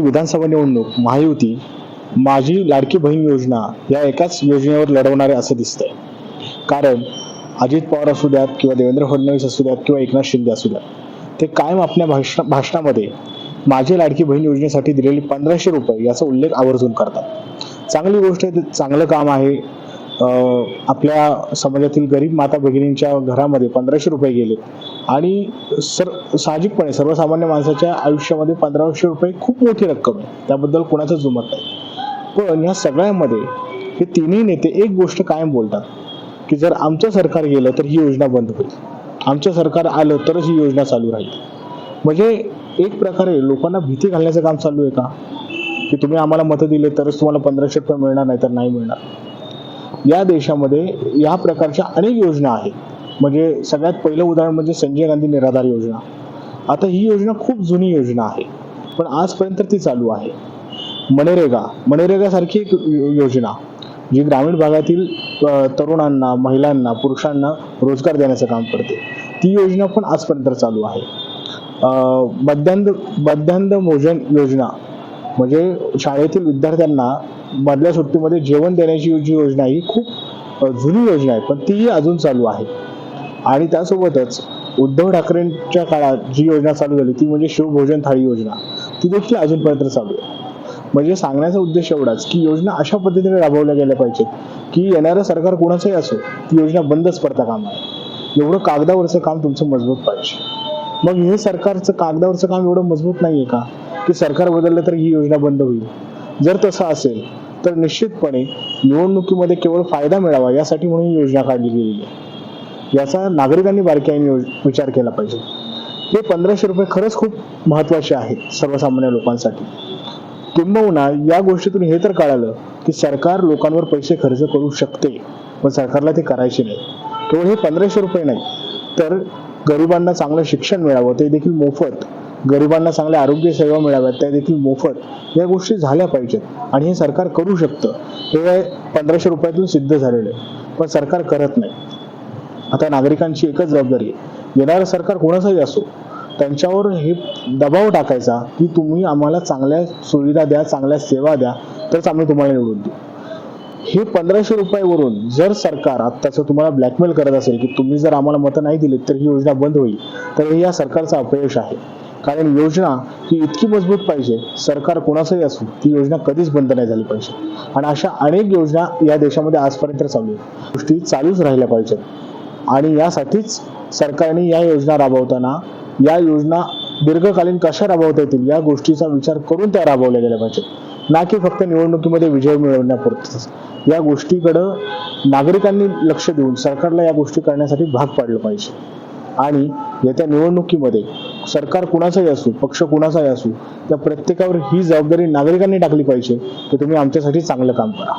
विधानसभा निवडणूक महायुती माझी लाडकी बहीण योजना या एकाच योजनेवर लढवणारे असं दिसतंय. कारण अजित पवार असू द्यात किंवा देवेंद्र फडणवीस असू द्यात किंवा एकनाथ शिंदे असू द्यात ते कायम आपल्या भाषण भाषणामध्ये माझी लाडकी बहीण योजनेसाठी दिलेले पंधराशे रुपये याचा उल्लेख आवर्जून करतात. चांगली गोष्ट आहे चांगलं काम आहे आपल्या समाजातील गरीब माता भगिनींच्या घरामध्ये पंधराशे रुपये गेले. आणि सर साहजिकपणे सर्वसामान्य माणसाच्या आयुष्यामध्ये पंधराशे रुपये खूप मोठी रक्कम आहे. त्याबद्दल कोणाचंच जुमत नाही. पण ह्या सगळ्यामध्ये हे तिन्ही नेते एक गोष्ट कायम बोलतात की जर आमचं सरकार गेलं तर ही योजना बंद होईल आमचं सरकार आलं तरच ही योजना चालू राहील. म्हणजे एक प्रकारे लोकांना भीती घालण्याचं काम चालू आहे का? की तुम्ही आम्हाला मतं दिले तरच तुम्हाला पंधराशे रुपये मिळणार नाही तर नाही मिळणार. या देशामध्ये या प्रकारच्या अनेक योजना आहेत. म्हणजे सगळ्यात पहिलं उदाहरण म्हणजे संजय गांधी निराधार योजना. आता ही योजना खूप जुनी योजना आहे. पण आजपर्यंत ती चालू आहे. मनरेगा. मनरेगा सारखी एक योजना जी ग्रामीण भागातील तरुणांना महिलांना पुरुषांना रोजगार देण्याचं काम करते. ती योजना पण आजपर्यंत चालू आहे. अ, मध्यांध मध्यांध भोजन योजना म्हणजे शाळेतील विद्यार्थ्यांना मधल्या सुट्टीमध्ये जेवण देण्याची जी योजना ही खूप जुनी योजना आहे पण तीही अजून चालू आहे. आणि त्यासोबतच उद्धव ठाकरेंच्या काळात जी योजना चालू झाली ती म्हणजे शिवभोजन थाळी योजना ती देखील अजूनपर्यंत चालू आहे. म्हणजे सांगण्याचा उद्देश एवढाच की योजना अशा पद्धतीने राबवल्या गेल्या पाहिजेत की येणारं सरकार कोणाचंही असो ती योजना बंदच पडता कामा एवढं कागदावरचं काम तुमचं मजबूत पाहिजे. मग हे सरकारचं कागदावरचं काम एवढं मजबूत नाहीये का? की सरकार बदललं तर ही योजना बंद होईल. जर तसं असेल तर निश्चितपणे निवडणुकीमध्ये केवळ फायदा मिळावा यासाठी म्हणून योजना काढली गेलेली आहे. याचा नागरिकांनी बारकाईने विचार केला पाहिजे. हे पंधराशे रुपये खरंच खूप महत्त्वाचे आहेत सर्वसामान्य लोकांसाठी. किंबहुना या गोष्टीतून हे तर कळालं की सरकार लोकांवर पैसे खर्च करू शकते पण सरकारला ते करायचे नाही. केवळ हे पंधराशे रुपये नाही तर गरिबांना चांगलं शिक्षण मिळावं ते देखील मोफत गरिबांना चांगल्या आरोग्य सेवा मिळाव्यात त्या देखील मोफत या गोष्टी झाल्या पाहिजेत. आणि हे सरकार करू शकतं. हे पंधराशे रुपयातून सिद्ध झालेलं आहे. पण सरकार करत नाही. आता नागरिकांची एकच जबाबदारी आहे. येणारं सरकार कोणाचंही असो त्यांच्यावर हे दबाव टाकायचा की तुम्ही आम्हाला चांगल्या सुविधा द्या चांगल्या सेवा द्या तरच आम्ही तुम्हाला निवडून देऊ. हे पंधराशे रुपयावरून जर सरकार आत्ताचं तुम्हाला ब्लॅकमेल करत असेल की तुम्ही जर आम्हाला मतं नाही दिलीत तर ही योजना बंद होईल. तर हे या सरकारचं अपयश आहे. कारण योजना ही इतकी मजबूत पाहिजे सरकार कोणाचंही असो ती योजना कधीच बंद नाही झाली पाहिजे. आणि अशा अनेक योजना या देशामध्ये आजपर्यंत चालू आहेत. गोष्टी चालूच राहिल्या पाहिजेत. आणि यासाठीच सरकारने या योजना राबवताना या योजना दीर्घकालीन कशा राबवता येतील या गोष्टीचा विचार करून त्या राबवल्या गेल्या पाहिजेत. ना की फक्त निवडणुकीमध्ये विजय मिळवण्यापुरतच. या गोष्टीकडं नागरिकांनी लक्ष देऊन सरकारला या गोष्टी करण्यासाठी भाग पाडलं पाहिजे. आणि येत्या निवडणुकीमध्ये सरकार कुणाचाही असू पक्ष कुणाचाही असू त्या प्रत्येकावर ही जबाबदारी नागरिकांनी टाकली पाहिजे की तुम्ही आमच्यासाठी चांगलं काम करा.